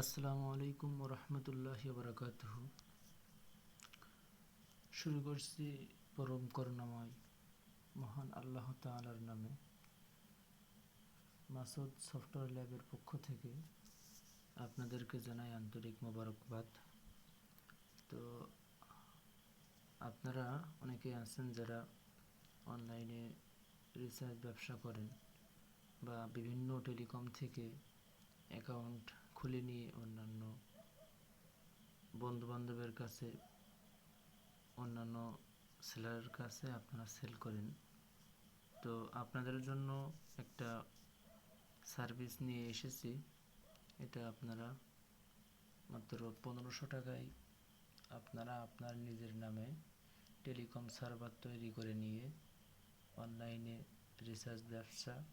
আসসালামু আলাইকুম রহমতুল্লাহ বারাকাত শুরু করছি পরম করুণাময় মহান আল্লাহ তাআলার নামে। মাসুদ সফটওয়্যার ল্যাবের পক্ষ থেকে আপনাদেরকে জানাই আন্তরিক মোবারকবাদ। তো আপনারা অনেকে আছেন যারা অনলাইনে রিসার্চ ব্যবসা করেন বা বিভিন্ন টেলিকম থেকে অ্যাকাউন্ট খুলে নিয়ে অন্যান্য বন্ধুবান্ধবের কাছে, অন্যান্য সেলারের কাছে আপনারা সেল করেন। তো আপনাদের জন্য একটা সার্ভিস নিয়ে এসেছি। এটা আপনারা মাত্র পনেরোশো টাকায় আপনারা আপনার নিজের নামে টেলিকম সার্ভার তৈরি করে নিয়ে অনলাইনে রিসার্চ ব্যবসা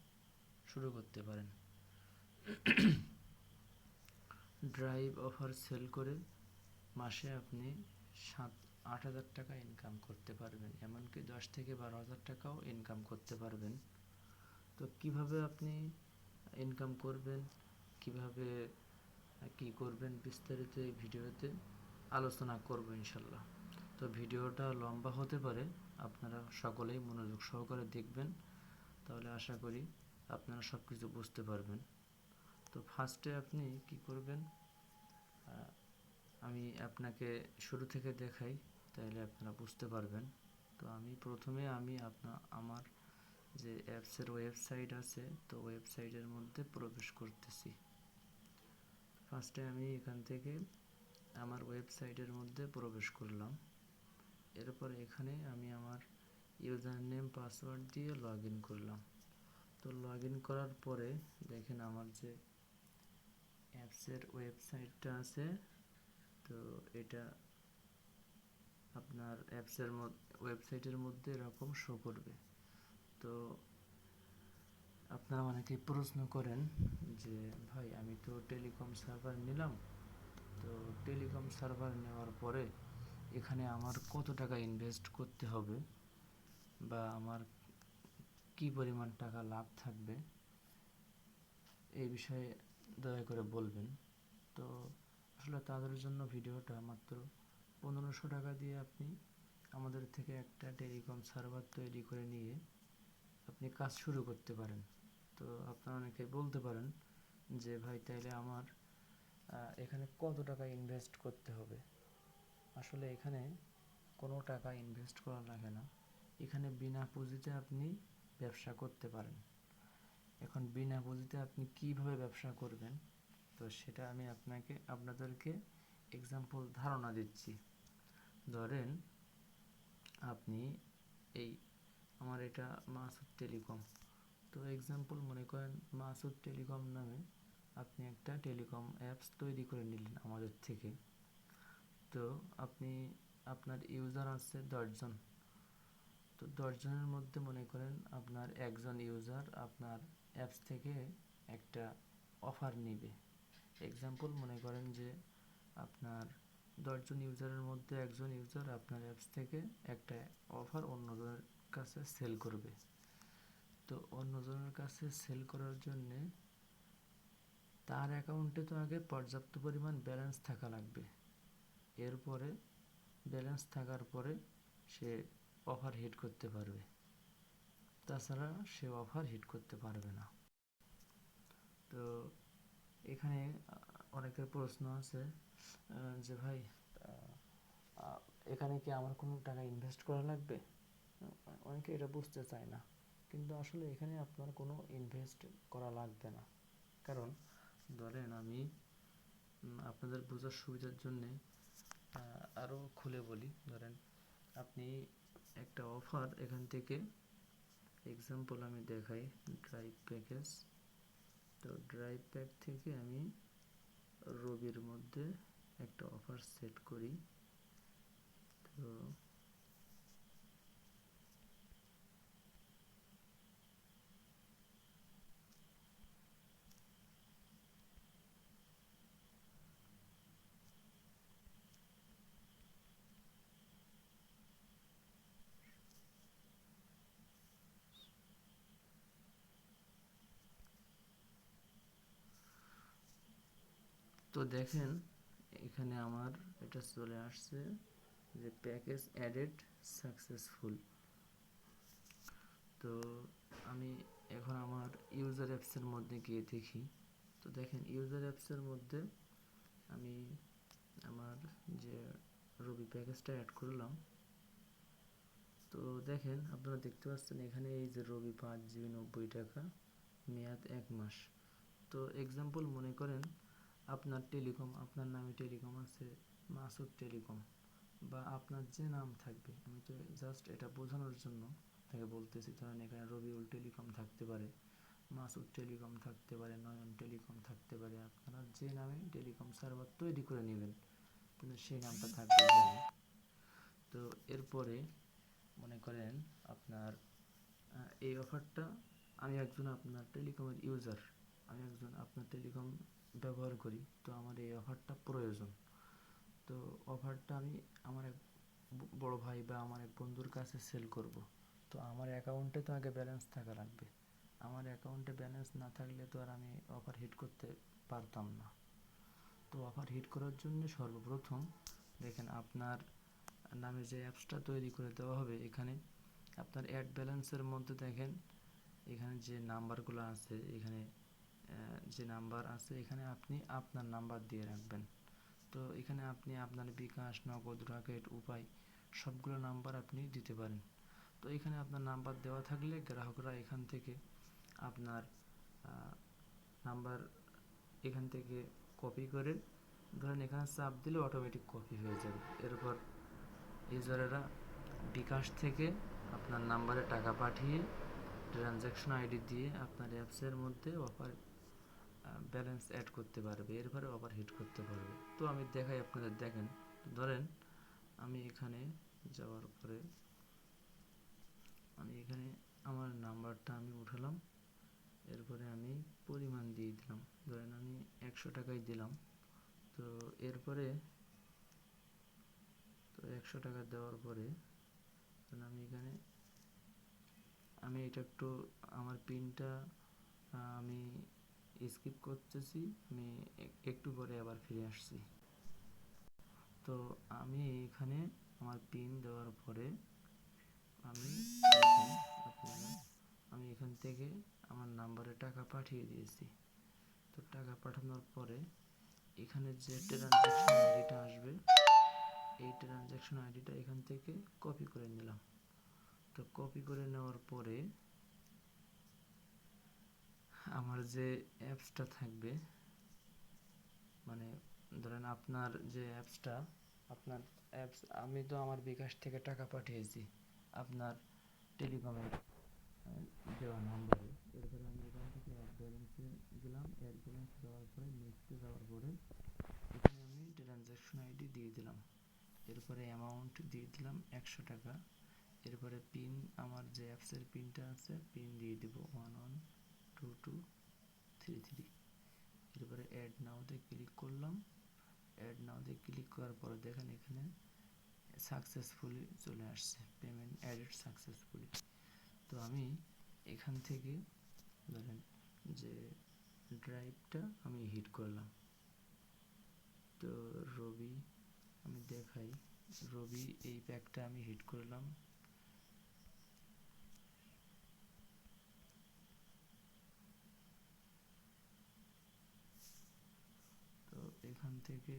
শুরু করতে পারেন। ড্রাইভ অফার সেল করে মাসে আপনি সাত, আট হাজার টাকা ইনকাম করতে পারবেন। এমনকি দশ থেকে বারো হাজার টাকাও ইনকাম করতে পারবেন। তো কীভাবে আপনি ইনকাম করবেন? কীভাবে কি করবেন? বিস্তারিত এই ভিডিওতে আলোচনা করব ইনশাল্লাহ। তো ভিডিওটা লম্বা হতে পারে, আপনারা সকলেই মনোযোগ সহকারে দেখবেন। তাহলে আশা করি আপনারা সব কিছু বুঝতে পারবেন। তো ফার্স্টে আপনি কি করবেন? আমি আপনাকে শুরু থেকে দেখাই, তাহলে আপনারা বুঝতে পারবেন। তো আমি প্রথমে আমি আপনার আমার যে অ্যাপসের ওয়েবসাইট আছে, তো ওয়েবসাইটের মধ্যে প্রবেশ করতেছি। ফার্স্টে আমি এখান থেকে আমার ওয়েবসাইটের মধ্যে প্রবেশ করলাম। এরপর এখানে আমি আমার ইউজার নেম পাসওয়ার্ড দিয়ে লগ করলাম। তো লগ করার পরে দেখেন আমার যে অ্যাপসের ওয়েবসাইটটা আছে, তো এটা আপনার অ্যাপসের ওয়েবসাইটের মধ্যে এরকম শো করবে। তো আপনারা অনেকেই প্রশ্ন করেন যে, ভাই, আমি তো টেলিকম সার্ভার নিলাম। তো টেলিকম সার্ভার নেওয়ার পরে এখানে আমার কত টাকা ইনভেস্ট করতে হবে বা আমার কি পরিমাণ টাকা লাভ থাকবে, এই বিষয়ে দয়া করে বলবেন। তো আসলে তাদের জন্য ভিডিওটা মাত্র পনেরোশো টাকা দিয়ে আপনি আমাদের থেকে একটা টেলিকম সার্ভার তৈরি করে নিয়ে আপনি কাজ শুরু করতে পারেন। তো আপনারা অনেকে বলতে পারেন যে, ভাই, তাইলে আমার এখানে কত টাকা ইনভেস্ট করতে হবে? আসলে এখানে কোনো টাকা ইনভেস্ট করা লাগে না। এখানে বিনা পুঁজিতে আপনি ব্যবসা করতে পারেন। এখন বিনা পুঁজিতে আপনি কীভাবে ব্যবসা করবেন, তো সেটা আমি আপনাকে, আপনাদেরকে এক্সাম্পল ধারণা দিচ্ছি। ধরেন, আপনি এই আমার এটা মাসুদ টেলিকম। তো এক্সাম্পল মনে করেন মাসুদ টেলিকম নামে আপনি একটা টেলিকম অ্যাপস তৈরি করে নিলেন আমাদের থেকে। তো আপনি, আপনার ইউজার আছে দশজন। তো দশজনের মধ্যে মনে করেন আপনার একজন ইউজার আপনার অ্যাপস থেকে একটা অফার নেবে। এক্সাম্পল মনে করেন যে, আপনার দশজন ইউজারের মধ্যে একজন ইউজার আপনার অ্যাপস থেকে একটা অফার অন্যজনের কাছে সেল করবে। তো অন্যজনের কাছে সেল করার জন্যে তার অ্যাকাউন্টে তো আগে পর্যাপ্ত পরিমাণ ব্যালেন্স থাকা লাগবে। এরপরে ব্যালেন্স থাকার পরে সে অফার হিট করতে পারবে। তাছাড়া সে অফার হিট করতে পারবে না। তো এখানে অনেকের প্রশ্ন আছে যে ভাই এখানে কি আমার কোনো টাকা ইনভেস্ট করা লাগবে? অনেকে এটা বুঝতে চায় না। কিন্তু আসলে এখানে আপনার কোনো ইনভেস্ট করা লাগবে না। কারণ ধরেন আমি আপনাদের বোঝার সুবিধার জন্যে আরও খুলে বলি। ধরেন আপনি একটা অফার এখান থেকে এক্সাম্পল আমি দেখাই ড্রাইভ প্যাকেজ তো ড্রাইভ প্যাক থেকে আমি রবির মধ্যে একটা অফার সেট করি। তো তো দেখেন, এখানে আমার এটা চলে আসছে যে প্যাকেজ অ্যাডেড সাকসেসফুল। তো আমি এখন আমার ইউজার অ্যাপসের মধ্যে গিয়ে দেখি। তো দেখেন, ইউজার অ্যাপসের মধ্যে আমি আমার যে রবি প্যাকেজটা অ্যাড করলাম। তো দেখেন, আপনারা দেখতে পাচ্ছেন এখানে এই যে রবি পাঁচ জিবি নব্বই টাকা মেয়াদ এক মাস। তো এক্সাম্পল মনে করেন আপনার টেলিকম, আপনার নামে টেলিকম আছে, মাসুদ টেলিকম, বা আপনার যে নাম থাকবে, আমি তো জাস্ট এটা বোঝানোর জন্য তাকে বলতেছি, ধরেন এখানে রবিউল টেলিকম থাকতে পারে, মাসুদ টেলিকম থাকতে পারে, নয়ন টেলিকম থাকতে পারে, আপনারা যে নামে টেলিকম সার্ভার তৈরি করে নেবেন, কিন্তু সেই নামটা থাকবে তো এরপরে মনে করেন আপনার এই অফারটা আমি একজন আপনার টেলিকমের ইউজার আমি একজন আপনার টেলিকম ব্যবহার করি, তো আমার এই অফারটা প্রয়োজন। তো অফারটা আমি আমার এক বড় ভাই বা আমার এক বন্ধুর কাছে সেল করব। তো আমার অ্যাকাউন্টে তো আগে ব্যালেন্স থাকা লাগবে। আমার অ্যাকাউন্টে ব্যালেন্স না থাকলে তো আর আমি অফার হিট করতে পারতাম না। তো অফার হিট করার জন্য সর্বপ্রথম দেখেন আপনার নামে যে অ্যাপসটা তৈরি করে দেওয়া হবে এখানে আপনার অ্যাড ব্যালেন্সের মধ্যে দেখেন, এখানে যে নাম্বারগুলো আছে, এখানে যে নাম্বার আছে, এখানে আপনি আপনার নাম্বার দিয়ে রাখবেন। তো এখানে আপনি আপনার বিকাশ, নগদ, রকেট, উপায় সবগুলো নাম্বার আপনি দিতে পারেন। তো এখানে আপনার নাম্বার দেওয়া থাকলে গ্রাহকরা এখান থেকে আপনার নাম্বার এখান থেকে কপি করে, ধরেন এখানে চাপ দিলে অটোমেটিক কপি হয়ে যাবে। এরপর ইউজারেরা বিকাশ থেকে আপনার নাম্বারে টাকা পাঠিয়ে ট্রানজ্যাকশন আইডি দিয়ে আপনার অ্যাপসের মধ্যে অফার ব্যালেন্স অ্যাড করতে পারবে এরপরে অফার হিট করতে পারবে। তো আমি দেখাই আপনাদের, দেখেন ধরেন আমি এখানে যাওয়ার পরে আমি এখানে আমার নাম্বারটা আমি উঠালাম, এরপরে আমি পরিমাণ দিয়ে দিলাম। ধরেন আমি একশো টাকাই দিলাম, তো এরপরে, তো একশো টাকা দেওয়ার পরে আমি এখানে, আমি এটা একটু, আমার পিনটা আমি স্কিপ করতেছি, আমি একটু পরে আবার ফিরে আসছি। তো আমি এখানে আমার পিন দেওয়ার পরে আমি আমি এখান থেকে আমার নাম্বারে টাকা পাঠিয়ে দিয়েছি। তো টাকা পাঠানোর পরে এখানে যে ট্রানজ্যাকশন আইডিটা আসবে, এই ট্রানজ্যাকশন আইডিটা এখান থেকে কপি করে নিলাম। তো কপি করে নেওয়ার পরে আমার যে অ্যাপসটা থাকবে মানে ধরেন আপনার যে অ্যাপসটা আপনার অ্যাপস আমি তো আমার বিকাশ থেকে টাকা পাঠিয়েছি আপনার টেলিকমের দেওয়া নাম্বারে এরপরে আমি এখান থেকে অ্যাড ব্যালেন্সে দিলাম অ্যাড ব্যালেন্স দেওয়ার পরে নেক্সটে যাওয়ার পরে এখানে আমি ট্রানজ্যাকশন আইডি দিয়ে দিলাম। এরপরে অ্যামাউন্ট দিয়ে দিলাম একশো টাকা। এরপরে পিন আমার যে অ্যাপসের পিনটা আছে পিন দিয়ে দিব। One one two two three three এরপরে অ্যাড নাওতে ক্লিক করলাম। অ্যাড নাওতে ক্লিক করার পরে দেখেন এখানে সাকসেসফুলি চলে আসছে। পেমেন্ট অ্যাডেড সাকসেসফুলি তো আমি এখান থেকে ধরেন যে ড্রাইভটা আমি হিট করলাম। তো রবি, আমি দেখাই। রবি, এই প্যাকটা আমি হিট করলাম তো এখান থেকে।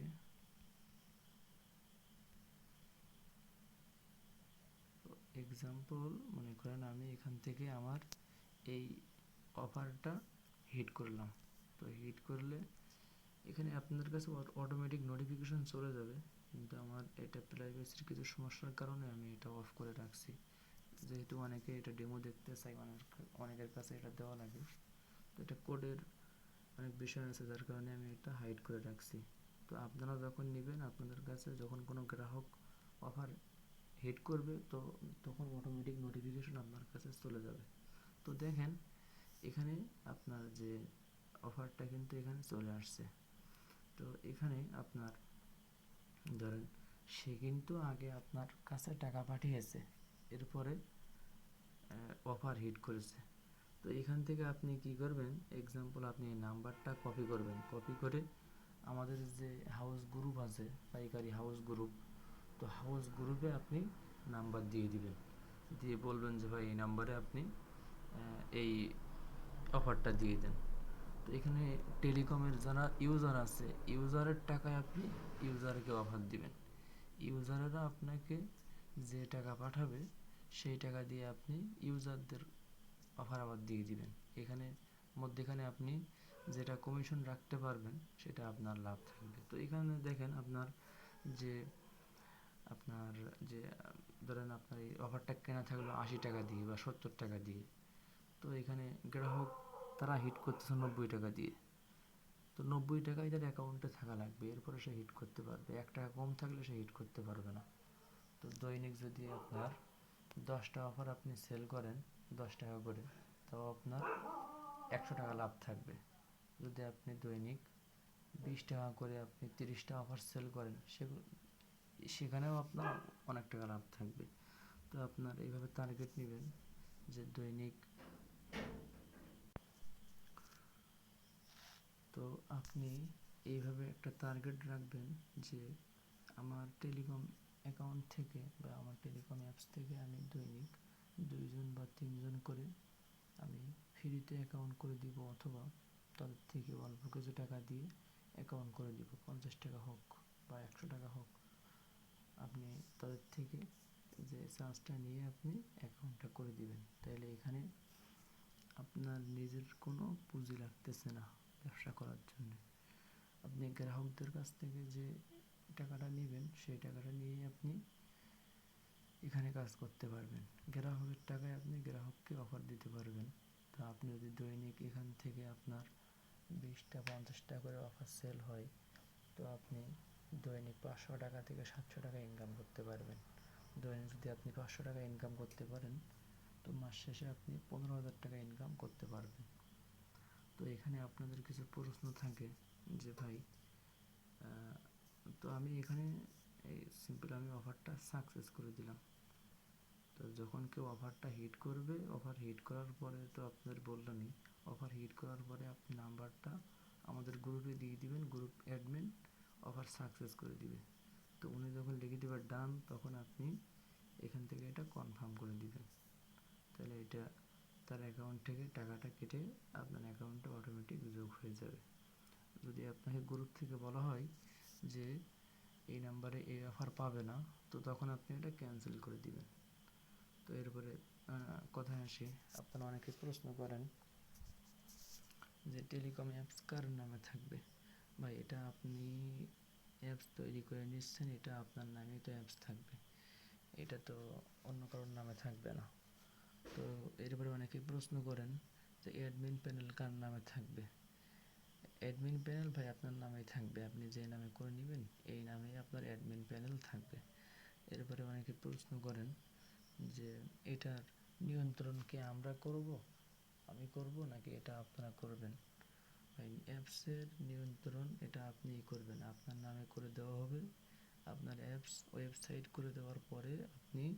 এক্সাম্পল মনে করেন আমি এখান থেকে আমার এই অফারটা হিট করলাম। তো হিট করলে এখানে আপনাদের কাছে অটোমেটিক নোটিফিকেশন চলে যাবে। কিন্তু আমার এটা প্রাইভেসির কিছু সমস্যার কারণে আমি এটা অফ করে রাখছি। যেহেতু অনেকে এটা ডেমো দেখতে চাই অনেক অনেকের কাছে এটা দেওয়া লাগে। তো এটা কোডের অনেক বিষয় আছে যার কারণে আমি এটা হাইড করে রাখছি। তো আপনারা যখন নেবেন, আপনাদের কাছে যখন কোনো গ্রাহক অফার হিট করবে, তো তখন অটোমেটিক নোটিফিকেশন আপনার কাছে চলে যাবে। তো দেখেন, এখানে আপনার যে অফারটা কিন্তু এখানে চলে আসছে। তো এখানে আপনার, ধরেন, সে কিন্তু আগে আপনার কাছে টাকা পাঠিয়েছে, এরপরে অফার হিট করেছে। তো এখান থেকে আপনি কি করবেন? এক্সাম্পল আপনি এই নাম্বারটা কপি করবেন। কপি করে আমাদের যে হাউস গ্রুপ আছে, পাইকারি হাউস গ্রুপ তো হাউস গ্রুপে আপনি নাম্বার দিয়ে দিবেন। দিয়ে বলবেন যে, ভাই, এই নাম্বারে আপনি এই অফারটা দিয়ে দেন। তো এখানে টেলিকমের যারা ইউজার আছে ইউজারের টাকায় আপনি ইউজারকে অফার দিবেন। ইউজারেরা আপনাকে যে টাকা পাঠাবে, সেই টাকা দিয়ে আপনি ইউজারদের অফার আবার দিয়ে দিবেন। এখানে, মধ্যেখানে আপনি যেটা কমিশন রাখতে পারবেন, সেটা আপনার লাভ থাকবে। তো এখানে দেখেন আপনার যে আপনার যে, ধরেন আপনার এই অফারটা কেনা থাকল আশি টাকা দিয়ে বা সত্তর টাকা দিয়ে। তো এখানে গ্রাহক, তারা হিট করতেছে নব্বই টাকা দিয়ে। তো নব্বই টাকাই তার অ্যাকাউন্টে থাকা লাগবে। এরপরে সে হিট করতে পারবে। এক টাকা কম থাকলে সে হিট করতে পারবে না। তো দৈনিক যদি আপনার দশটা অফার আপনি সেল করেন দশ টাকা করে। তাও আপনার একশো টাকা লাভ থাকবে। যদি আপনি দৈনিক বিশ টাকা করে আপনি তিরিশটা অফার সেল করেন সেগুলো সেখানেও আপনার অনেক টাকা লাভ থাকবে। তো আপনার এইভাবে টার্গেট নেবেন যে দৈনিক তো আপনি এইভাবে একটা টার্গেট রাখবেন যে আমার টেলিকম অ্যাকাউন্ট থেকে বা আমার টেলিকম অ্যাপস থেকে আমি দৈনিক দুইজন বা তিনজন করে আমি ফ্রিতে অ্যাকাউন্ট করে দিব অথবা তাদের থেকে অল্প কিছু টাকা দিয়ে অ্যাকাউন্ট করে দিব। পঞ্চাশ টাকা হোক বা একশো টাকা হোক। আপনি তাদের থেকে যে চার্জটা নিয়ে আপনি অ্যাকাউন্টটা করে দিবেন। তাহলে এখানে আপনার নিজের কোনো পুঁজি লাগতেছে না ব্যবসা করার জন্য। আপনি গ্রাহকদের কাছ থেকে যে টাকাটা নেবেন, সেই টাকাটা নিয়েই আপনি এখানে কাজ করতে পারবেন। গ্রাহকের টাকায় আপনি গ্রাহককে অফার দিতে পারবেন। তা আপনি যদি দৈনিক এখান থেকে আপনার বিশটা, পঞ্চাশটা করে অফার সেল হয়, তো আপনি দৈনিক পাঁচশো টাকা থেকে সাতশো টাকা ইনকাম করতে পারবেন। দৈনিক যদি আপনি পাঁচশো টাকা ইনকাম করতে পারেন, তো মাস শেষে আপনি পনেরো হাজার টাকা ইনকাম করতে পারবেন। তো এখানে আপনাদের কিছু প্রশ্ন থাকে যে, ভাই তো আমি এখানে এই সিম্পল আমি অফারটা সাকসেস করে দিলাম। তো যখন কেউ অফারটা হিট করবে অফার হিট করার পরে তো আপনাদের বললামই অফার হিট করার পরে আপনি নাম্বারটা আমাদের গ্রুপে দিয়ে দিবেন গ্রুপ অ্যাডমিন অফার সাকসেস করে দিবে। তো উনি যখন লিখে দেবে ডান তখন আপনি এখান থেকে এটা কনফার্ম করে দিবেন। তাহলে এটা তার অ্যাকাউন্ট থেকে টাকাটা কেটে আপনার অ্যাকাউন্টে অটোমেটিক যোগ হয়ে যাবে। যদি আপনাকে গ্রুপ থেকে বলা হয় যে এই নাম্বারে এই অফার পাবে না, তো তখন আপনি এটা ক্যান্সেল করে দিবেন। তো এরপরে কথায় আসি। আপনারা অনেকে প্রশ্ন করেন যে টেলিকম অ্যাপস কার নামে থাকবে? ভাই, এটা আপনি অ্যাপস তৈরি করে নিচ্ছেন, এটা আপনার নামেই তো অ্যাপস থাকবে। এটা তো অন্য কারোর নামে থাকবে না। তো এরপরে অনেকে প্রশ্ন করেন যে অ্যাডমিন প্যানেল কার নামে থাকবে? অ্যাডমিন প্যানেল ভাই, আপনার নামেই থাকবে। আপনি যে নামে করে নেবেন, এই নামেই আপনার অ্যাডমিন প্যানেল থাকবে। এরপরে অনেকে প্রশ্ন করেন যে এটার নিয়ন্ত্রণ কি আমরা করব? আমি করব নাকি এটা আপনারা করবেন? ভাই অ্যাপসের নিয়ন্ত্রণ এটা আপনিই করবেন। আপনার নামে করে দেওয়া হবে। আপনার অ্যাপস ওয়েবসাইট করে দেওয়ার পরে আপনি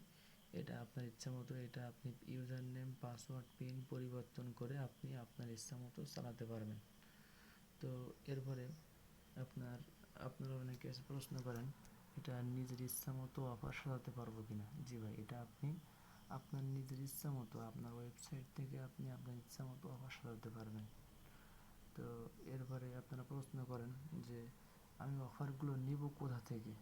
এটা আপনার ইচ্ছা মতো এটা আপনি ইউজার নেম পাসওয়ার্ড পিন পরিবর্তন করে আপনি আপনার ইচ্ছা মতো চালাতে পারবেন। তো এরপরে আপনার, আপনারা অনেকে প্রশ্ন করেন এটা নিজের ইচ্ছা মতো অফার সাজাতে পারব কিনা? জি ভাই, এটা আপনি, আপনার নিজের ইচ্ছা মতো, আপনার ওয়েবসাইট থেকে আপনি আপনার ইচ্ছা মতো অফার সাজাতে পারবেন। তো এরপরে আপনারা প্রশ্ন করেন যে, আমি অফারগুলো নিব কোথা থেকে?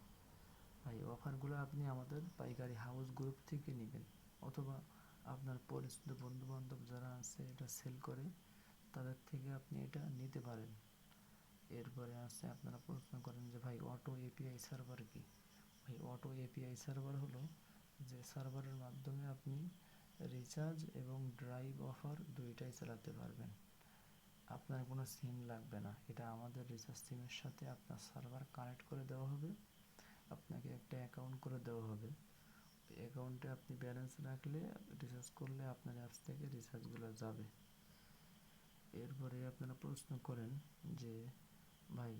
ভাই, অফারগুলো আপনি আমাদের পাইকারি হাউস গ্রুপ থেকে নেবেন। অথবা আপনার পরিচিত বন্ধু বান্ধব যারা আছে, এটা সেল করে, তাদের থেকে আপনি এটা নিতে পারেন। এরপরে আসছে আপনারা প্রশ্ন করেন যে ভাই অটো এপিআই সার্ভার কি? ভাই অটো এপিআই সার্ভার হলো যে সার্ভারের মাধ্যমে আপনি রিচার্জ এবং ড্রাইভ অফার দুইটাই চালাতে পারবেন। আপনার কোনো সিম লাগবে না। এটা আমাদের রিচার্জ সিমের সাথে আপনার সার্ভার কানেক্ট করে দেওয়া হবে। আপনাকে একটা অ্যাকাউন্ট করে দেওয়া হবে। অ্যাকাউন্টে আপনি ব্যালেন্স রাখলে রিচার্জ করলে আপনার অ্যাপস থেকে রিচার্জগুলো যাবে। এরপরে আপনারা প্রশ্ন করেন যে ভাই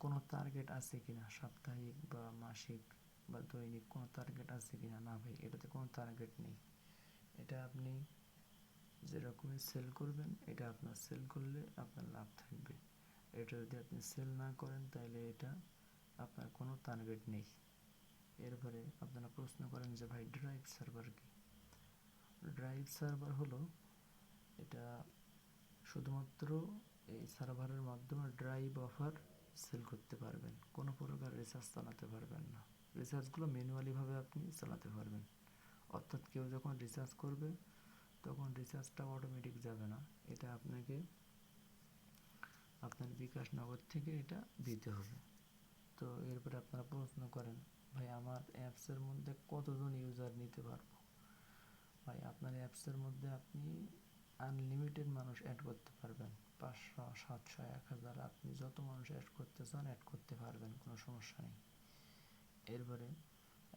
কোনো টার্গেট আছে কি না সাপ্তাহিক বা মাসিক বা দৈনিক কোনো টার্গেট আছে কিনা? না ভাই, এটাতে কোনো টার্গেট নেই। এটা আপনি যেরকমই সেল করবেন, এটা আপনার সেল করলে আপনার লাভ থাকবে। এটা যদি আপনি সেল না করেন তাহলে এটা আপনার কোনো টার্গেট নেই। এরপরে আপনারা প্রশ্ন করেন যে ভাই ড্রাইভ সার্ভার কি? ড্রাইভ সার্ভার হলো, এটা শুধুমাত্র এই সার্ভারের মাধ্যমে ড্রাইভ অফার সেল করতে পারবেন। কোনো প্রকার রিচার্জ চালাতে পারবেন না। রিচার্জগুলো ম্যানুয়ালিভাবে আপনি চালাতে পারবেন। অর্থাৎ কেউ যখন রিচার্জ করবে, তখন রিচার্জটা অটোমেটিক যাবে না। এটা আপনাকে, আপনার বিকাশ নগর থেকে এটা দিতে হবে। তো এরপরে আপনারা প্রশ্ন করেন, ভাই, আমার অ্যাপসের মধ্যে কতজন ইউজার নিতে পারব? ভাই, আপনার অ্যাপসের মধ্যে আপনি আনলিমিটেড মানুষ অ্যাড করতে পারবেন। পাঁচশো, সাতশো, এক হাজার আপনি যত মানুষ অ্যাড করতে চান অ্যাড করতে পারবেন, কোনো সমস্যা নেই। এরপরে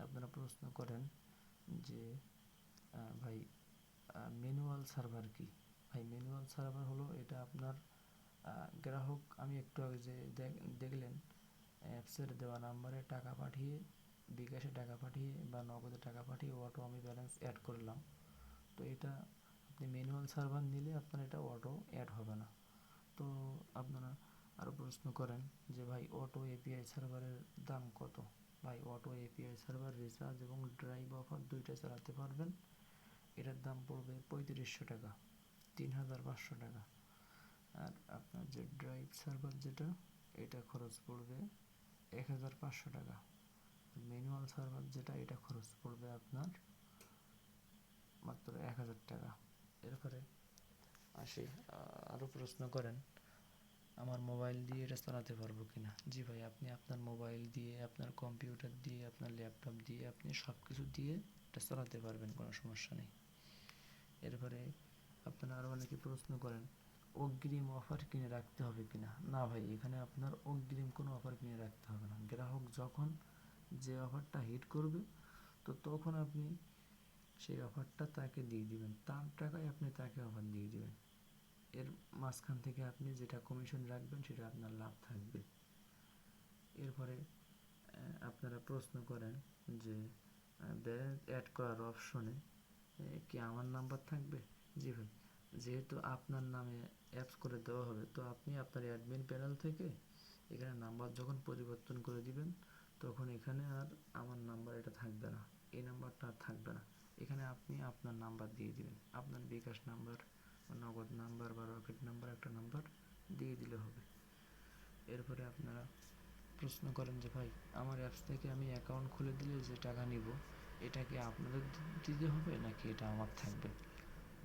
আপনারা প্রশ্ন করেন যে ভাই ম্যানুয়াল সার্ভার কি? ভাই ম্যানুয়াল সার্ভার হলো এটা আপনার গ্রাহক, আমি একটু আগে যে দেখ- দেখলেন অ্যাপসের দেওয়া নাম্বারে টাকা পাঠিয়ে, বিকাশে টাকা পাঠিয়ে বা নগদে টাকা পাঠিয়ে অটো আমি ব্যালেন্স অ্যাড করলাম। তো এটা আপনি ম্যানুয়াল সার্ভার নিলে আপনার এটা অটো অ্যাড হবে না তো আপনারা আরও প্রশ্ন করেন যে, ভাই অটো এপিআই সার্ভারের দাম কত? ভাই অটো এপিআই সার্ভার রিচার্জ এবং ড্রাইভ অফার দুইটা চালাতে পারবেন। এটার দাম পড়বে পঁয়ত্রিশশো টাকা তিন হাজার পাঁচশো টাকা। আর আপনার যে ড্রাইভ সার্ভার যেটা, এটা খরচ পড়বে এক হাজার পাঁচশো টাকা ম্যানুয়াল সার্ভার যেটা, এটা খরচ পড়বে আপনার মাত্র এক হাজার টাকা। এরপরে আসি আরও প্রশ্ন করেন আমার মোবাইল দিয়ে এটা চালাতে পারব কি না জি ভাই, আপনি আপনার মোবাইল দিয়ে, আপনার কম্পিউটার দিয়ে, আপনার ল্যাপটপ দিয়ে, আপনি সব কিছু দিয়ে এটা চালাতে পারবেন, কোনো সমস্যা নেই। এরপরে আপনারা আরও অনেকে প্রশ্ন করেন, অগ্রিম অফার কিনে রাখতে হবে কি না না ভাই, এখানে আপনার অগ্রিম কোনো অফার কিনে রাখতে হবে না। গ্রাহক যখন যে অফারটা হিট করবে, তো তখন আপনি সেই অফারটা তাকে দিয়ে দিবেন। তার টাকায় আপনি তাকে অফার দিয়ে দিবেন। এর মাঝখান থেকে আপনি যেটা কমিশন রাখবেন, সেটা আপনার লাভ থাকবে। এরপরে আপনারা প্রশ্ন করেন যে ব্যালেন্স অ্যাড করার অপশনে কি আমার নাম্বার থাকবে? জি ভাই, যেহেতু আপনার নামে অ্যাপস করে দেওয়া হবে, তো আপনি আপনার অ্যাডমিন প্যানেল থেকে এখানে নাম্বার যখন পরিবর্তন করে দিবেন, তখন এখানে আর আমার নাম্বার এটা থাকবে না। এই নাম্বারটা আর থাকবে না। এখানে আপনি আপনার নাম্বার দিয়ে দিবেন। আপনার বিকাশ নাম্বার নগদ নাম্বার বা রকেট নাম্বার একটা নাম্বার দিয়ে দিলে হবে। এরপরে আপনারা প্রশ্ন করেন যে, ভাই, আমার অ্যাপস থেকে আমি অ্যাকাউন্ট খুলে দিলে যে টাকা নিব, এটা কি আপনাদের দিতে হবে নাকি এটা আমার থাকবে?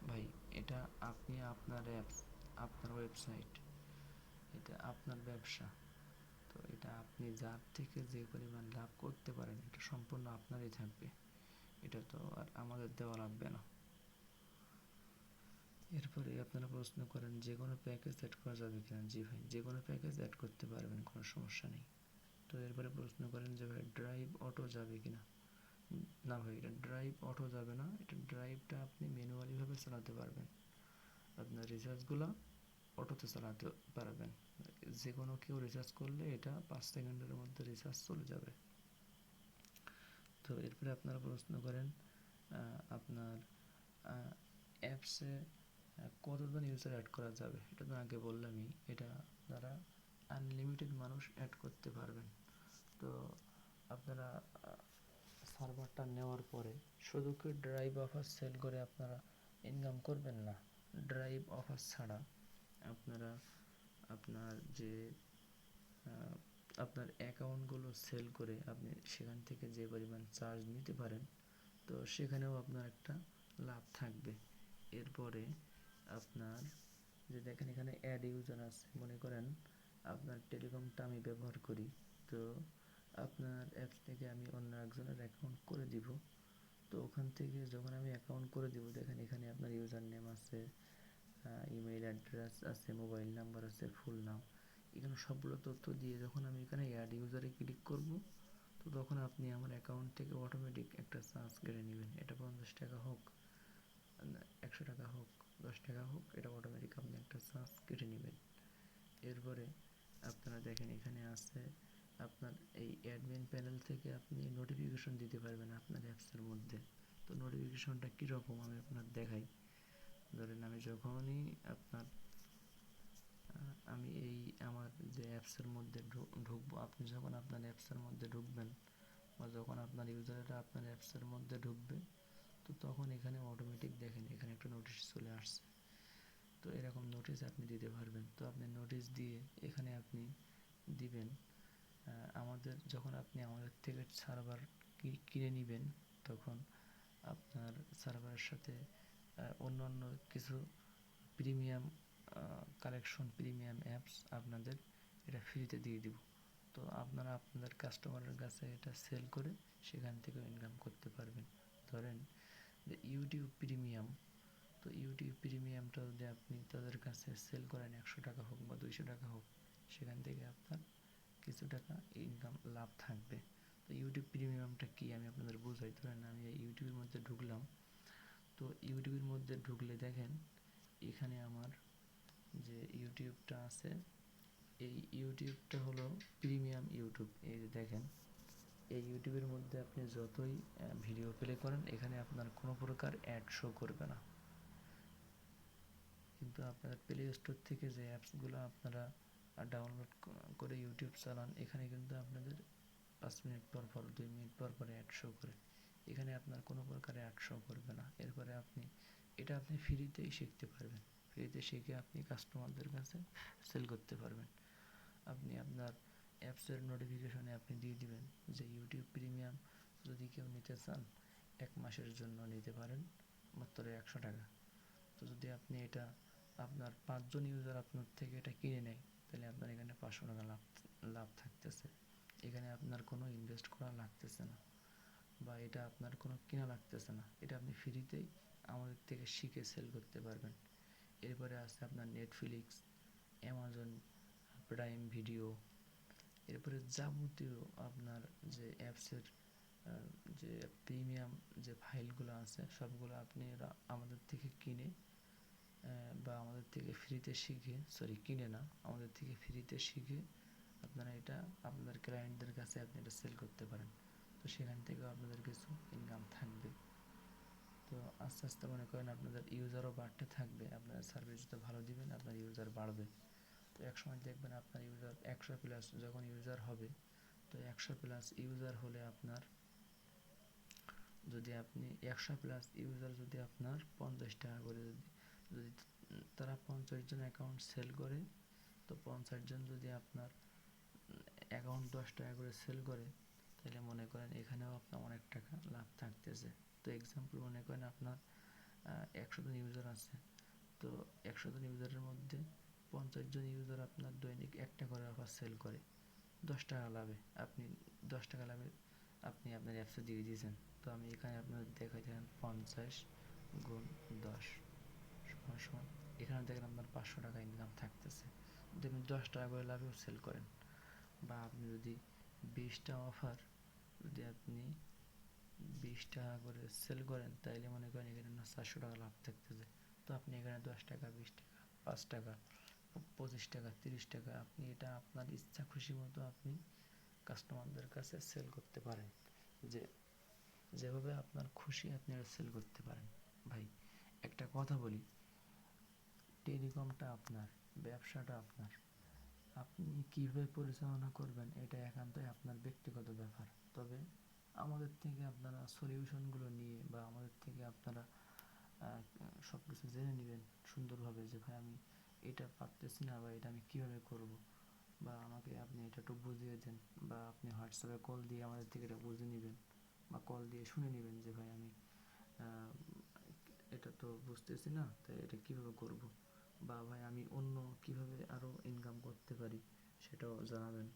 ভাই, এটা আপনি আপনার অ্যাপস আপনার ওয়েবসাইট এটা আপনার ব্যবসা। তো এটা আপনি যার থেকে যে পরিমাণ লাভ করতে পারেন, এটা সম্পূর্ণ আপনারই থাকবে। এটা তো আর আমাদের দেওয়া লাগবে না। এরপরে আপনারা প্রশ্ন করেন, যে কোনো প্যাকেজ অ্যাড করা যাবে কিনা? জি ভাই, যে কোনো প্যাকেজ অ্যাড করতে পারবেন, কোনো সমস্যা নেই। তো এরপরে প্রশ্ন করেন যে ভাই ড্রাইভ অটো যাবে কিনা? না ভাই, এটা ড্রাইভ অটো যাবে না, এটা ড্রাইভটা আপনি ম্যানুয়ালিভাবে চালাতে পারবেন। আপনার রিচার্জগুলো অটোতে চালাতে পারবেন। যে কোনো কেউ রিচার্জ করলে এটা পাঁচ সেকেন্ডের মধ্যে রিচার্জ চলে যাবে। তো এরপরে আপনারা প্রশ্ন করেন আপনার অ্যাপসে কতজন ইউজার অ্যাড করা যাবে? এটা তো আগে বললামই। এটা আপনারা আনলিমিটেড মানুষ অ্যাড করতে পারবেন। তো আপনারা সার্ভারটা নেওয়ার পরে শুধু কি ড্রাইভ অফার সেল করে আপনারা ইনকাম করবেন না? ড্রাইভ অফার ছাড়া আপনারা আপনার যে আপনার অ্যাকাউন্টগুলো সেল করে আপনি সেখান থেকে যে পরিমাণ চার্জ নিতে পারেন, তো সেখানেও আপনার একটা লাভ থাকবে। এরপরে আপনার, যে দেখেন এখানে অ্যাড ইউজার আছে, মনে করেন আপনার টেলিকমটা আমি ব্যবহার করি, তো আপনার অ্যাপস থেকে আমি অন্য একজনের অ্যাকাউন্ট করে দিব। তো ওখান থেকে যখন আমি অ্যাকাউন্ট করে দিব, দেখেন এখানে আপনার ইউজার নেম আছে ইমেইল অ্যাড্রেস আছে মোবাইল নাম্বার আছে ফুল নাম এখানে সবগুলো তথ্য দিয়ে যখন আমি এখানে অ্যাড ইউজারে ক্লিক করব, তো তখন আপনি আমার অ্যাকাউন্ট থেকে অটোমেটিক একটা চার্জ কেটে নেবেন। এটা পঞ্চাশ টাকা হোক একশো টাকা হোক। দশ টাকা হোক, এটা অটোমেটিক আপনি একটা চার্জ কেটে নেবেন। এরপরে আপনারা দেখেন এখানে আছে আপনার এই অ্যাডমিন প্যানেল থেকে আপনি নোটিফিকেশন দিতে পারবেন আপনার অ্যাপসের মধ্যে। তো নোটিফিকেশনটা কীরকম আমি আপনার দেখাই। ধরেন আমি যখনই আপনার আমি এই আমার যে অ্যাপসের মধ্যে ঢুকবো, আপনি যখন আপনার অ্যাপসের মধ্যে ঢুকবেন বা যখন আপনার ইউজাররা আপনার অ্যাপসের মধ্যে ঢুকবে তো তখন এখানে অটোমেটিক দেখেন, এখানে একটা নোটিশ চলে আসছে। তো এরকম নোটিশ আপনি দিতে পারবেন। তো আপনি নোটিশ দিয়ে এখানে আপনি দিবেন। আমাদের যখন আপনি আমাদের থেকে সার্ভার কিনে নেবেন, তখন আপনার সার্ভারের সাথে অন্যান্য কিছু প্রিমিয়াম কালেকশন প্রিমিয়াম অ্যাপস আপনাদের এটা ফ্রিতে দিয়ে দিব। তো আপনারা আপনাদের কাস্টমারের কাছে এটা সেল করে সেখান থেকেও ইনকাম করতে পারবেন। ধরেন যে ইউটিউব প্রিমিয়াম তো ইউটিউব প্রিমিয়ামটা যদি আপনি তাদের কাছে সেল করেন একশো টাকা হোক বা দুইশো টাকা হোক, সেখান থেকে আপনার কিছু টাকা ইনকাম লাভ থাকবে। তো ইউটিউব প্রিমিয়ামটা কি আমি আপনাদের বোঝাই। ধরেন আমি ইউটিউবের মধ্যে ঢুকলাম, তো ইউটিউবের মধ্যে ঢুকলে দেখেন এখানে আমার যে ইউটিউবটা আছে, এই ইউটিউবটা হলো প্রিমিয়াম ইউটিউব এই দেখেন এই ইউটিউবের মধ্যে আপনি যতই ভিডিও প্লে করেন, এখানে আপনার কোনো প্রকার অ্যাড শো করবে না। কিন্তু আপনার প্লে স্টোর থেকে যে অ্যাপসগুলো আপনারা ডাউনলোড করে ইউটিউব চালান, এখানে কিন্তু আপনাদের পাঁচ মিনিট পর পর, দুই মিনিট পর পর অ্যাড শো করে। এখানে আপনার কোনো প্রকার অ্যাড শো করবে না। এরপরে আপনি, এটা আপনি ফ্রিতেই শিখতে পারবেন। ফ্রিতে শিখে আপনি কাস্টমারদের কাছে সেল করতে পারবেন। আপনি আপনার অ্যাপসের নোটিফিকেশনে আপনি দিয়ে দিবেন যে ইউটিউব প্রিমিয়াম যদি কেউ নিতে চান, এক মাসের জন্য নিতে পারেন, মাত্র একশো টাকা। তো যদি আপনি এটা আপনার পাঁচজন ইউজার আপনার থেকে এটা কিনে নেয়, তাহলে আপনার এখানে পাঁচশো টাকা লাভ লাভ থাকতেছে। এখানে আপনার কোনো ইনভেস্ট করা লাগতেছে না বা এটা আপনার কোনো কেনা লাগতেছে না। এটা আপনি ফ্রিতেই আমাদের থেকে শিখে সেল করতে পারবেন। এরপরে আছে আপনার নেটফ্লিক্স অ্যামাজন প্রাইম ভিডিও এরপরে যাবতীয় আপনার যে অ্যাপসের যে প্রিমিয়াম যে ফাইলগুলো আছে, সবগুলো আপনি আমাদের থেকে কিনে বা আমাদের থেকে ফ্রিতে শিখে সরি কিনে না, আমাদের থেকে ফ্রিতে শিখে আপনারা এটা আপনাদের ক্লায়েন্টদের কাছে আপনি এটা সেল করতে পারেন। তো সেখান থেকেও আপনাদের কিছু ইনকাম থাকবে। তো আস্তে আস্তে মনে করেন আপনাদের ইউজারও বাড়তে থাকবে আপনার সার্ভিস যত ভালো দিবেন, আপনার ইউজার বাড়বে। তো একসময় দেখবেন আপনার ইউজার একশো প্লাস যখন ইউজার হবে, তো একশো প্লাস ইউজার হলে আপনার, যদি আপনি একশো প্লাস ইউজার যদি আপনার পঞ্চাশ টাকা করে যদি যদি তারা পঞ্চাশ জন অ্যাকাউন্ট সেল করে, তো পঞ্চাশ জন যদি আপনার অ্যাকাউন্ট দশ টাকা করে সেল করে, তাহলে মনে করেন এখানেও আপনার অনেক টাকা লাভ থাকতেছে। তো এক্সাম্পল মনে করেন আপনার একশো জন ইউজার আছে, তো একশো জন ইউজারের মধ্যে পঞ্চাশ জন ইউজার আপনার দৈনিক একটা করে অফার সেল করে। দশ টাকা লাভে। আপনি দশ টাকা লাভে আপনি আপনার অ্যাপসে দিয়ে দিয়েছেন। তো আমি এখানে আপনার দেখাই দেখেন পঞ্চাশ গুণ দশ সমান সমান। এখানে দেখেন আপনার পাঁচশো টাকা ইনকাম থাকতেছে। যদি আপনি দশ টাকা করে লাভেও সেল করেন বা আপনি যদি বিশটা অফার যদি আপনি বিশ টাকা করে সেল করেন, তাইলে মনে করেন এখানে আপনার চারশো টাকা লাভ থাকতেছে। তো আপনি এখানে দশ টাকা, বিশ টাকা, পাঁচ টাকা পঁচিশ টাকা, তিরিশ টাকা, আপনি এটা আপনার ইচ্ছা খুশি মতো আপনি কাস্টমারদের কাছে সেল করতে পারেন। যে, যেভাবে আপনার খুশি আপনি এটা সেল করতে পারেন। ভাই, একটা কথা বলি টেলিকমটা আপনার, ব্যবসাটা আপনার। আপনি কীভাবে পরিচালনা করবেন এটা একান্তই আপনার ব্যক্তিগত ব্যাপার। তবে আমাদের থেকে আপনারা সলিউশনগুলো নিয়ে বা আমাদের থেকে আপনারা সব কিছু জেনে নেবেন সুন্দরভাবে যে, ভাই আমি এটা পারতেছি না বা এটা আমি কীভাবে করব? বা আমাকে আপনি এটা একটু বুঝিয়ে দেন বা আপনি হোয়াটসঅ্যাপে কল দিয়ে আমাদের থেকে এটা বুঝে নেবেন বা কল দিয়ে শুনে নেবেন যে, ভাই, আমি এটা তো বুঝতেছি না, তাই এটা কীভাবে করব? বা, ভাই, আমি অন্য কীভাবে আরও ইনকাম করতে পারি? সেটাও জানাবেন।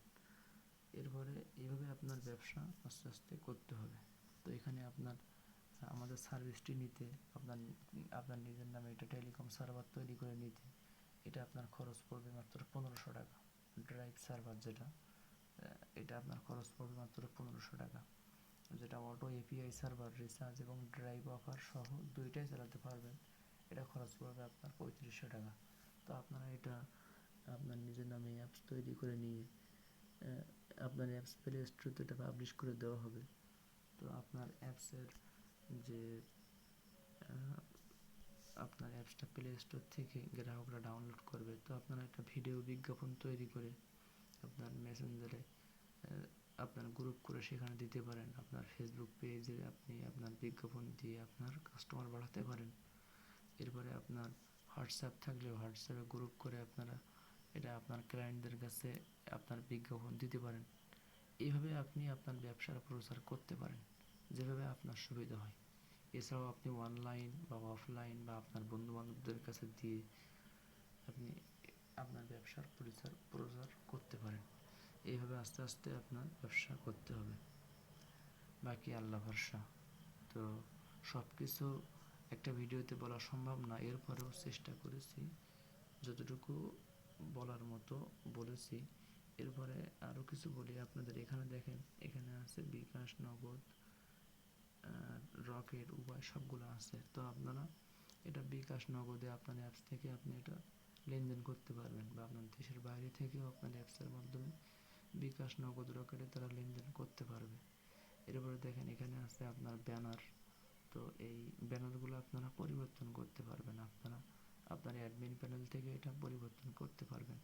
এরপরে এইভাবে আপনার ব্যবসা আস্তে আস্তে করতে হবে। তো এখানে আপনার, আমাদের সার্ভিসটি নিতে, আপনার আপনার নিজের নামে এটা টেলিকম সার্ভার তৈরি করে নিতে। এটা আপনার খরচ পড়বে মাত্র পনেরোশো টাকা। ড্রাইভ সার্ভার যেটা এটা আপনার খরচ পড়বে মাত্র পনেরোশো টাকা। যেটা অটো এপিআই সার্ভার রিচার্জ এবং ড্রাইভ অফার সহ দুইটাই চালাতে পারবেন। এটা খরচ পড়বে আপনার পঁয়ত্রিশশো টাকা। তো আপনারা এটা আপনার নিজের নামে অ্যাপস তৈরি করে নিয়ে আপনার অ্যাপস প্লে স্টোরে এটা পাবলিশ করে দেওয়া হবে। তো আপনার অ্যাপসের যে আপনার অ্যাপসটা প্লে স্টোর থেকে গ্রাহকরা ডাউনলোড করবে। তো আপনারা একটা ভিডিও বিজ্ঞাপন তৈরি করে আপনার মেসেঞ্জারে আপনার গ্রুপ করে সেখানে দিতে পারেন। আপনার ফেসবুক পেজে আপনি আপনার বিজ্ঞাপন দিয়ে আপনার কাস্টমার বাড়াতে পারেন। এরপরে আপনার হোয়াটসঅ্যাপ থাকলে হোয়াটসঅ্যাপে গ্রুপ করে আপনারা এটা আপনার ক্লায়েন্টদের কাছে আপনার বিজ্ঞাপন দিতে পারেন। এইভাবে আপনি আপনার ব্যবসার প্রচার করতে পারেন। যেভাবে আপনার সুবিধা হয়। এছাড়াও আপনি অনলাইন বা অফলাইন বা আপনার বন্ধু বান্ধবদের কাছে দিয়ে আপনি আপনার ব্যবসার পরিচার, প্রচার করতে পারেন। এইভাবে আস্তে আস্তে আপনার ব্যবসা করতে হবে। বাকি আল্লাহ ভরসা। তো সব কিছু একটা ভিডিওতে বলা সম্ভব না, এরপরেও চেষ্টা করেছি। যতটুকু বলার মতো বলেছি। এরপরে আরও কিছু বলি। আপনাদের এখানে দেখেন, এখানে আছে বিকাশ, নগদ রকেট উভয় সবগুলো আছে। তো আপনারা এটা বিকাশ নগদে আপনার অ্যাপস থেকে আপনি এটা লেনদেন করতে পারবেন বা আপনার দেশের বাইরে থেকেও আপনার অ্যাপসের মাধ্যমে বিকাশ নগদ রকেটে তারা লেনদেন করতে পারবে। এরপরে দেখেন এখানে আছে আপনার ব্যানার তো এই ব্যানারগুলো আপনারা পরিবর্তন করতে পারবেন। আপনারা আপনার অ্যাডমিন প্যানেল থেকে এটা পরিবর্তন করতে পারবেন।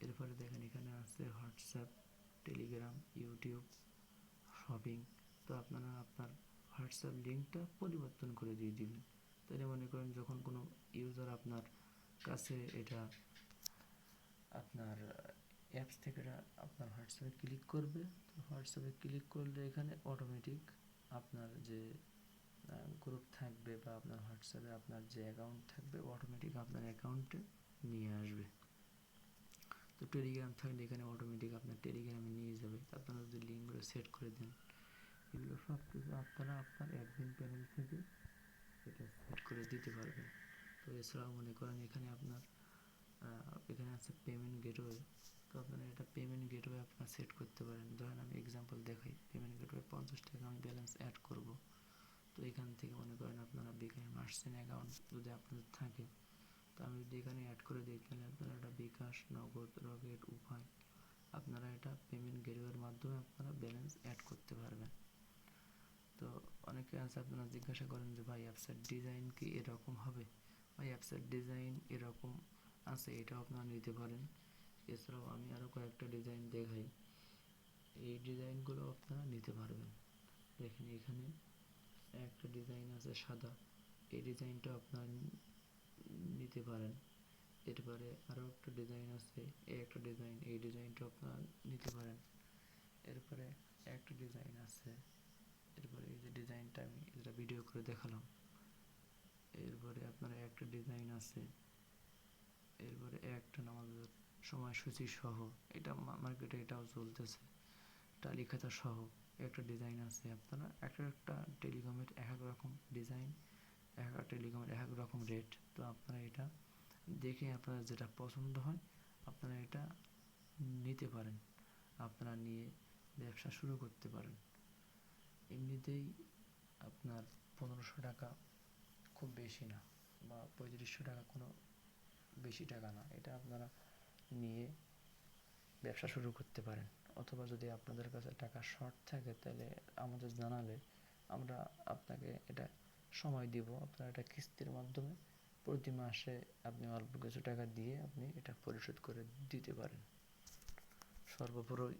এরপরে দেখেন এখানে আছে হোয়াটসঅ্যাপ টেলিগ্রাম ইউটিউব শপিং তো আপনারা আপনার হোয়াটসঅ্যাপ লিঙ্কটা পরিবর্তন করে দিয়ে দিবেন তাহলে মনে করেন যখন কোনো ইউজার আপনার কাছে এটা আপনার অ্যাপস থেকে এটা আপনার হোয়াটসঅ্যাপে ক্লিক করবে, তো হোয়াটসঅ্যাপে ক্লিক করলে এখানে অটোমেটিক আপনার যে গ্রুপ থাকবে বা আপনার হোয়াটসঅ্যাপে আপনার যে অ্যাকাউন্ট থাকবে অটোমেটিক আপনার অ্যাকাউন্টে নিয়ে আসবে। তো টেলিগ্রাম থাকলে এখানে অটোমেটিক আপনার টেলিগ্রামে নিয়ে যাবে। আপনারা যদি লিঙ্কগুলো সেট করে দেন এগুলো সব কিছু আপনারা আপনার অ্যাডমিন প্যানেল থেকে এটা সেট করে দিতে পারবেন। তো এছাড়াও মনে করেন এখানে আপনার এখানে আছে পেমেন্ট গেটওয়ে তো আপনারা এটা পেমেন্ট গেটওয়ে আপনারা সেট করতে পারেন। ধরেন আমি এক্সাম্পল দেখাই পেমেন্ট গেটওয়ে পঞ্চাশ টাকা আমি ব্যালেন্স অ্যাড করব। তো এখান থেকে মনে করেন আপনারা বিকাশ মার্চেন্ট অ্যাকাউন্ট যদি আপনাদের থাকে, তো আমি যদি এখানে অ্যাড করে দিই, তাহলে আপনারা এটা বিকাশ, নগদ, রকেট, উপায়, আপনারা এটা পেমেন্ট গেটওয়ের মাধ্যমে আপনারা ব্যালেন্স অ্যাড করতে পারবেন। তো অনেকে আছে আপনারা জিজ্ঞাসা করেন যে, ভাই অ্যাপসের ডিজাইন কি এরকম হবে? ভাই অ্যাপসের ডিজাইন এরকম আছে, এটাও আপনারা নিতে পারেন। এছাড়াও আমি আরও কয়েকটা ডিজাইন দেখাই। এই ডিজাইনগুলো আপনারা নিতে পারবেন। দেখেন এখানে একটা ডিজাইন আছে সাদা। এই ডিজাইনটা আপনারা নিতে পারেন। এরপরে আরও একটা ডিজাইন আছে, এই একটা ডিজাইন এই ডিজাইনটা আপনারা নিতে পারেন। এরপরে একটা ডিজাইন আছে এরপরে এই যে ডিজাইনটা আমি এটা ভিডিও করে দেখালাম। এরপরে আপনার একটা ডিজাইন আছে। এরপরে একটা নামাজের সময়সূচি সহ, এটা মার্কেটে এটাও চলতেছে। টালি খাতা সহ একটা ডিজাইন আছে আপনারা। এক একটা টেলিকমের এক এক রকম ডিজাইন এক একটা টেলিকমের এক এক রকম রেট তো আপনারা এটা দেখে আপনার যেটা পছন্দ হয়, আপনারা এটা নিতে পারেন। আপনারা নিয়ে ব্যবসা শুরু করতে পারেন। এমনিতেই আপনার পনেরোশো টাকা খুব বেশি না বা পঁয়ত্রিশশো টাকা কোনো বেশি টাকা না। এটা আপনারা নিয়ে ব্যবসা শুরু করতে পারেন। অথবা যদি আপনাদের কাছে টাকা শর্ট থাকে, তাহলে আমাদের জানালে আমরা আপনাকে এটা সময় দিব। আপনারা এটা কিস্তির মাধ্যমে প্রতি মাসে আপনি অল্প কিছু টাকা দিয়ে আপনি এটা পরিশোধ করে দিতে পারেন। সর্বোপরি